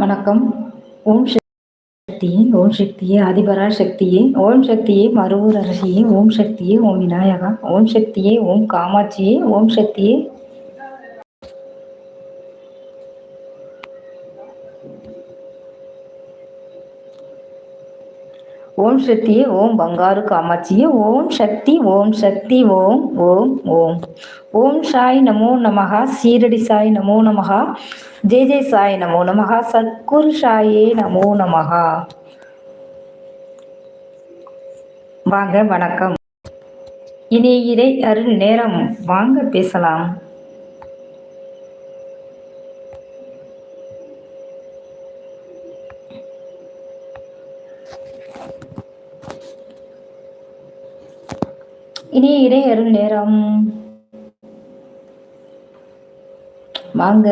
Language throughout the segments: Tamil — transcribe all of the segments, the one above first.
வணக்கம். ஓம் சக்தியே ஓம் சக்தியே ஆதிபரா சக்தியே ஓம் சக்தியே மறுவூர் அரசியே ஓம் சக்தியே ஓம் விநாயகா ஓம் சக்தியே ஓம் காமாட்சியே ஓம் சக்தியே ஓம் சக்தியே ஓம் பங்காரு காமாட்சியே ஓம் சக்தி ஓம் சக்தி ஓம் ஓம் ஓம். ஓம் சாய் நமோ நமகா சீரடி சாய் நமோ நமகா ஜெய் ஜெய் சாய் நமோ நமகா சத்குரு சாயே நமோ நமகா வாங்க வணக்கம். இனி இறை அருள் நேரம். வாங்க பேசலாம். இனிய இறை அருள் நேரம். வாங்க.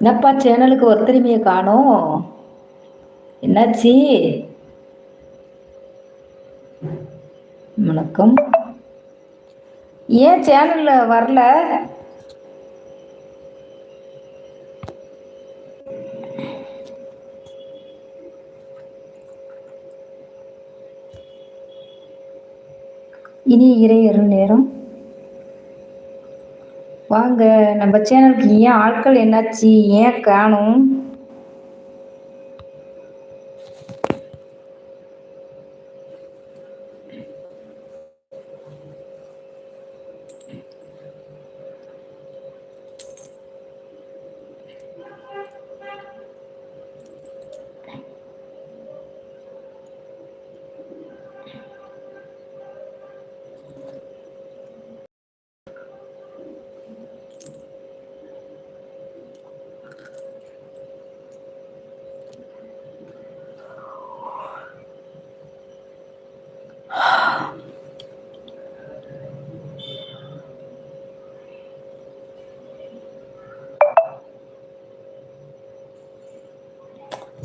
என்னப்பா சேனலுக்கு ஒத்துரிமையை காணோம். என்னாச்சு? வணக்கம். ஏன் சேனல்ல வரல? இனி இறையருள் நேரம். வாங்க நம்ம சேனலுக்கு ஏன் ஆட்கள் என்னாச்சு? ஏன் காணும்?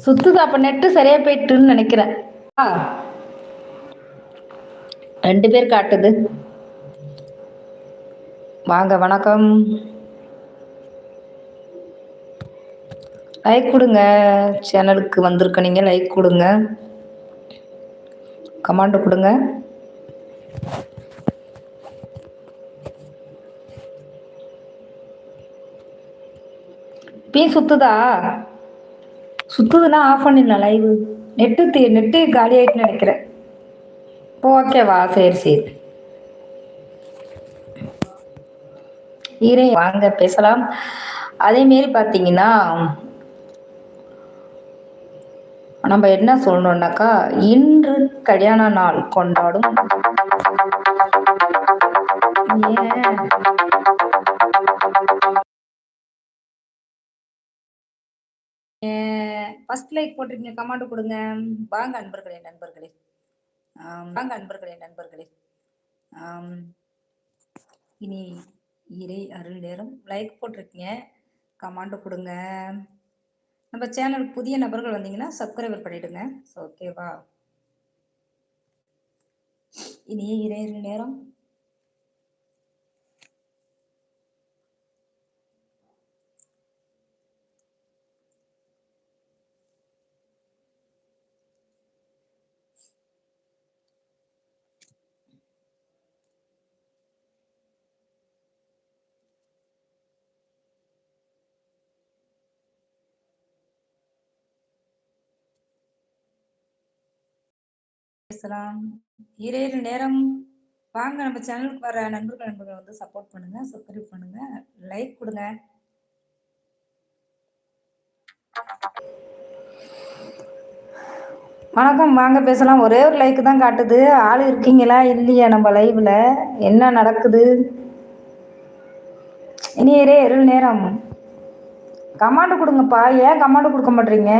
சுத்துது அப்ப நெட்டு சரியா போயிட்டுன்னு நினைக்கிறேன். ஆ. ரெண்டு பேர் காட்டுது. வாங்க வணக்கம். லைக் கொடுங்க. சேனலுக்கு வந்திருக்க நீங்கள் லைக் கொடுங்க. கமாண்ட் கொடுங்க. பீ சுத்துதா? சுத்துதுன்னா ஆஃப் பண்ணிடலாம் லைவ் நெட்டு தீ நெட்டு காலி ஆகிட்டுன்னு நினைக்கிறேன். ஓகேவா சரி சரி. ஈரே வாங்க பேசலாம். அதேமாரி பார்த்தீங்கன்னா நம்ம என்ன சொல்லணும்னாக்கா இன்று கல்யாண நாள் கொண்டாடும். ஏன்? ஃபர்ஸ்ட் லைக் போட்டிருக்கீங்க கமாண்ட் கொடுங்க. வாங்க அன்பர்களே நண்பர்களே. வாங்க அன்பர்களே நண்பர்களே. இனி இறை அருள் நேரம். லைக் போட்டிருக்கீங்க கமாண்ட் கொடுங்க. நம்ம சேனல் புதிய நபர்கள் வந்தீங்கன்னா சப்ஸ்கிரைபர் பண்ணிடுங்க. ஓகேவா இனி இறை அருள் நேரம். பேசலாம். இறையிற நேரம். வாங்க நம்ம சேனலுக்கு வர நண்பர்கள் நண்பர்கள் வந்து சப்போர்ட் பண்ணுங்க சப்ஸ்கிரைப் பண்ணுங்க லைக் கொடுங்க. வணக்கம் வாங்க பேசலாம். ஒரே ஒரு லைக் தான் காட்டுது. ஆள் இருக்கீங்களா? இல்லையா? நம்ம லைவ்ல என்ன நடக்குது? இனி இரே இருள் நேரம். கமாண்ட் கொடுங்கப்பா. ஏன் கமாண்ட் கொடுக்க மாட்டீங்க?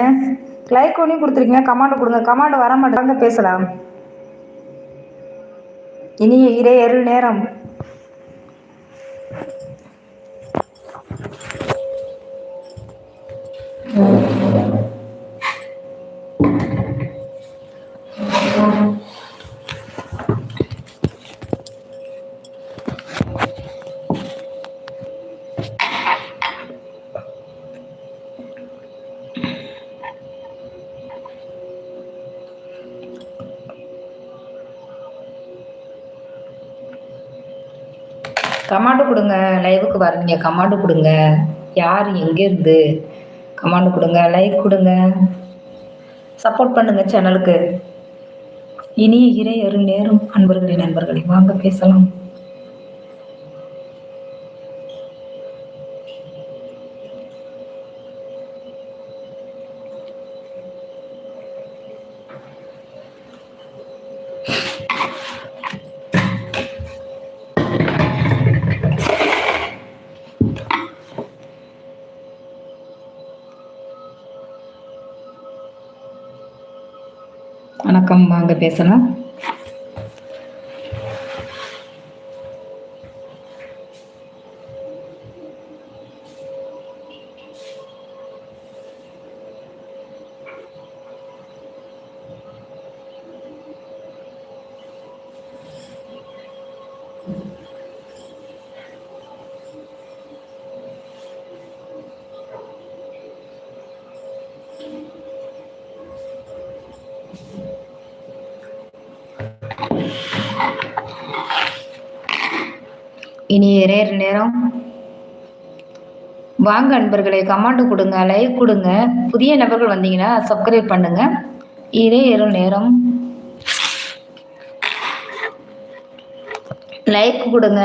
லைக் ஒன்றையும் கொடுத்துருக்கீங்க. கமாண்ட் கொடுங்க. கமாண்ட் வர மாட்டாங்க பேசலாம். இனிய இரே அருள் நேரம். கமாண்டு கொடுங்க லைவுக்கு வரீங்க கமாண்டு கொடுங்க. யார் எங்கேருந்து கமாண்டு கொடுங்க லைக் கொடுங்க. சப்போர்ட் பண்ணுங்க சேனலுக்கு இனிய இறை அரு நேரம் அன்பர்களே நண்பர்களே வாங்க பேசலாம். வணக்கம் வாங்க பேசலாம். இனி நேர் நேரம். வாங்க அன்பர்களே கமாண்டு கொடுங்க லைக் கொடுங்க. புதிய நபர்கள் வந்தீங்கன்னா சப்ஸ்கிரைப் பண்ணுங்க. இறையர் நேரம். லைக் கொடுங்க.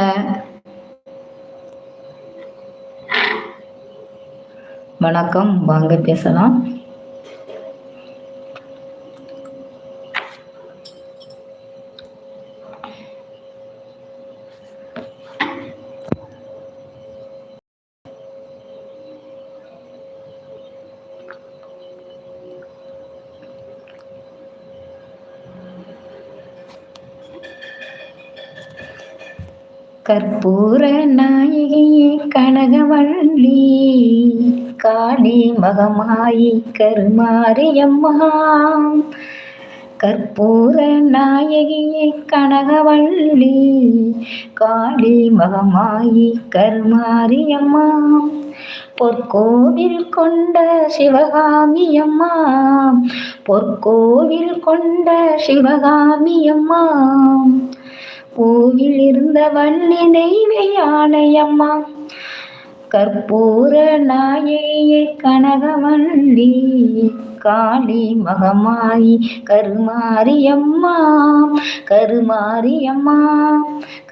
வணக்கம் வாங்க பேசலாம். கற்பூர நாயகியே கனகவள்ளி. காளி மகமாயி கருமாரியம்மா. கற்பூர நாயகியே கனகவள்ளி. காளி மகமாயி கருமாரியம்மா. பொற்கோவில் கொண்ட சிவகாமியம்மா. பொற்கோவில் கொண்ட சிவகாமியம்மா. பூவில் இருந்த வள்ளி தெய்வ ஆணையம்மா. கற்பூர நாயே கனகவள்ளி காளி மகமாயி கருமாரியம்மா. கருமாரியம்மா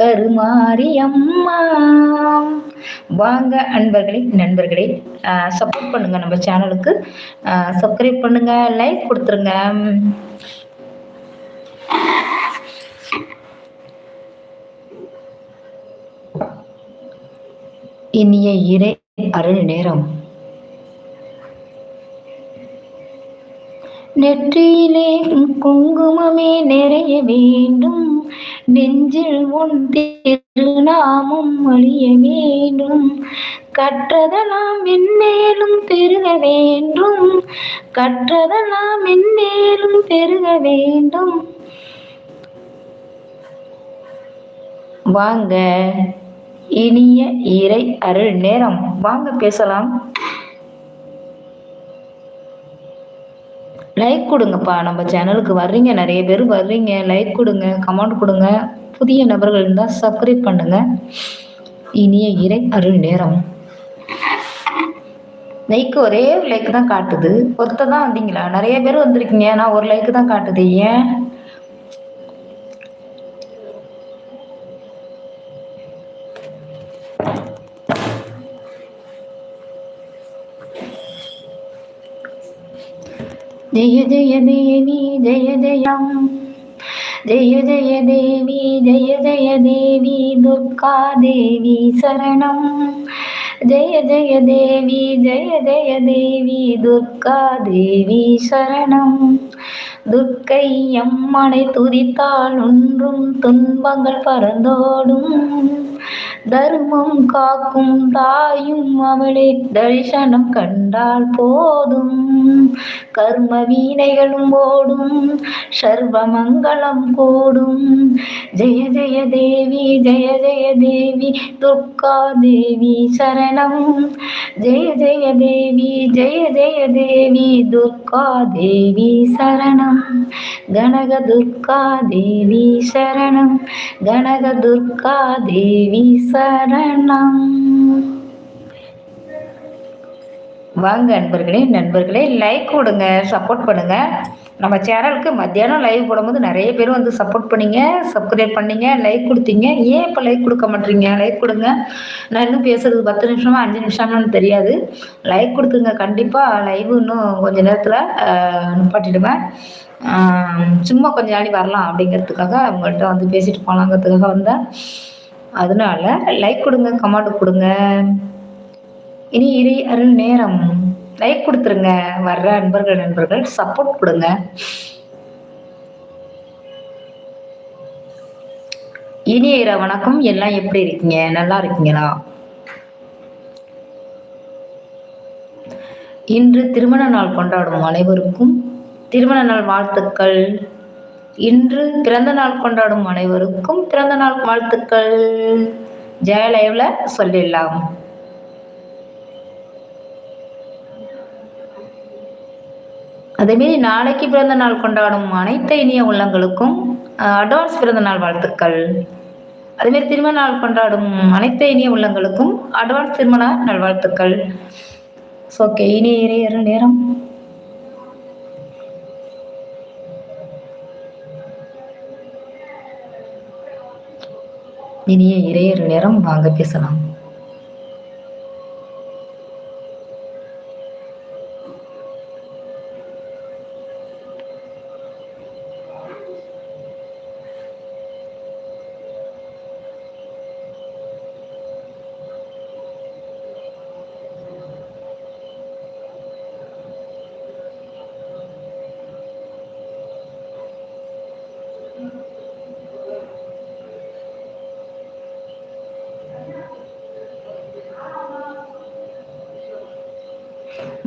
கருமாரியம்மா. வாங்க அன்பர்களே நண்பர்களே சப்போர்ட் பண்ணுங்க நம்ம சேனலுக்கு சப்ஸ்கிரைப் பண்ணுங்க லைக் கொடுத்துருங்க. இனிய இறை அருள் நேரம். நெற்றியிலே குங்குமமே நிறைய வேண்டும். நெஞ்சில் உன் திருநாமும் அழிய வேண்டும். கற்றதெல்லாம் மென்மேலும் பெருக வேண்டும். கற்றதெல்லாம் மென்மேலும் பெருக வேண்டும். வாங்க. இனிய இறை அருள் நேரம். வாங்க பேசலாம். லைக் கொடுங்கப்பா. நம்ம சேனலுக்கு வர்றீங்க நிறைய பேர் வர்றீங்க. லைக் கொடுங்க கமெண்ட் கொடுங்க. புதிய நபர்கள் இருந்தால் சப்ஸ்கிரைப் பண்ணுங்க. இனிய இறை அருள் நேரம். லைக் ஒரே ஒரு லைக் தான் காட்டுது. ஒருத்த தான் வந்தீங்களா? நிறைய பேர் வந்திருக்கீங்க. நான் ஒரு லைக் தான் காட்டுது. ஏன்? ജയ ജയ ദേവി ജയ ജയം. ജയ ജയ ദേവി ജയ ജയ ദേവി ദുർഗാ ദേവി ശരണം. ജയ ജയ ദേവി ജയ ജയ ദേവി ദുർഗാ ദേവി ശരണം. துர்க்கை அம்மனை துதித்தால் ஒன்றும் துன்பங்கள் பறந்தோடும். தர்மம் காக்கும் தாயும் அவளை தரிசனம் கண்டால் போதும். கர்ம வீணைகளும் ஓடும் சர்வமங்கலம் கூடும். ஜெய ஜெய தேவி ஜெய ஜெய தேவி துர்கா தேவி சரணம். ஜெய ஜெய தேவி ஜெய ஜெய தேவி துர்கா தேவி சரணம். கனக துர்கா தேவி சரணம். கனக துர்கா தேவி சரணம். வாங்க நண்பர்களே நண்பர்களே லைக் கொடுங்க சப்போர்ட் பண்ணுங்க. நம்ம சேனலுக்கு மத்தியானம் லைவ் போடும்போது நிறைய பேர் வந்து சப்போர்ட் பண்ணீங்க சப்ஸ்கிரைப் பண்ணீங்க லைக் கொடுத்தீங்க. ஏன் இப்போ லைக் கொடுக்க மாட்டீங்க? லைக் கொடுங்க. நான் இன்னும் பேசுறது பத்து நிமிஷமா அஞ்சு நிமிஷம்னு தெரியாது. லைக் கொடுத்துங்க கண்டிப்பாக லைவ் இன்னும் கொஞ்சம் நேரத்தில் நிப்பாட்டிடுவேன். சும்மா கொஞ்சம் நாளி வரலாம் அப்படிங்கிறதுக்காக அவங்கள்ட்ட வந்து பேசிட்டு போகலாங்கிறதுக்காக வந்தேன். அதனால லைக் கொடுங்க கமெண்ட் கொடுங்க. இனி இறை அருள் நேரம். லைக் கொடுத்துருங்க. வர்ற அன்பர்கள் நண்பர்கள் சப்போர்ட் கொடுங்க. இனிய இர வணக்கம். எல்லாம் எப்படி இருக்கீங்க? நல்லா இருக்கீங்களா? இன்று திருமண நாள் கொண்டாடும் அனைவருக்கும். திருமண நாள் வாழ்த்துக்கள். இன்று பிறந்த நாள் கொண்டாடும் அனைவருக்கும். பிறந்த நாள் வாழ்த்துக்கள். ஜெயலயவில் சொல்லிடலாம். அதேமாரி நாளைக்கு பிறந்த நாள் கொண்டாடும் அனைத்து இனிய உள்ளங்களுக்கும் அட்வான்ஸ் பிறந்த நாள் வாழ்த்துக்கள். அதேமாரி திருமண நாள் கொண்டாடும் அனைத்து இனிய உள்ளங்களுக்கும் அட்வான்ஸ் திருமண நல்வாழ்த்துக்கள் ஓகே இனிய இறையற நேரம். இனிய இறையர் நேரம் வாங்க பேசலாம்.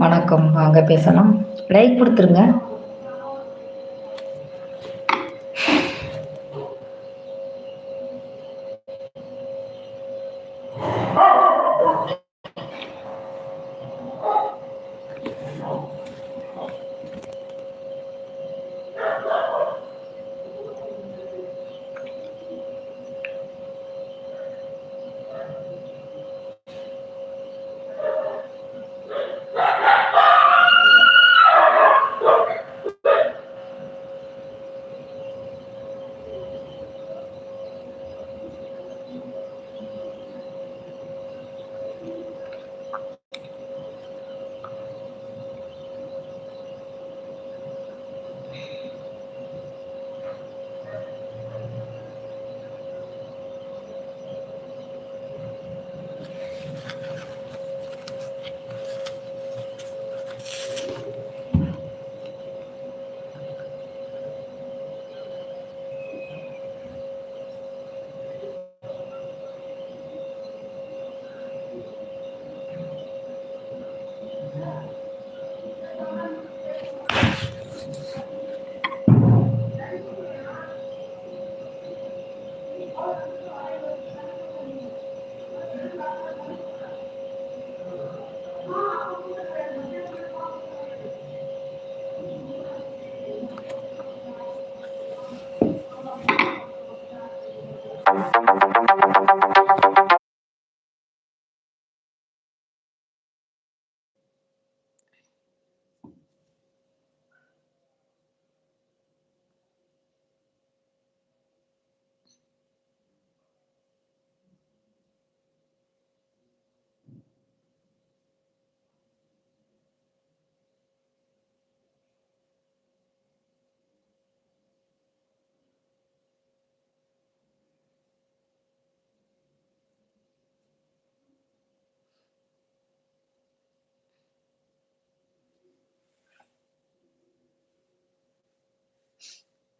வணக்கம். வாங்க பேசலாம். லைக் கொடுத்துருங்க.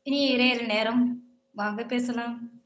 இனி இறையிற நேரம். வாங்க பேசலாம்.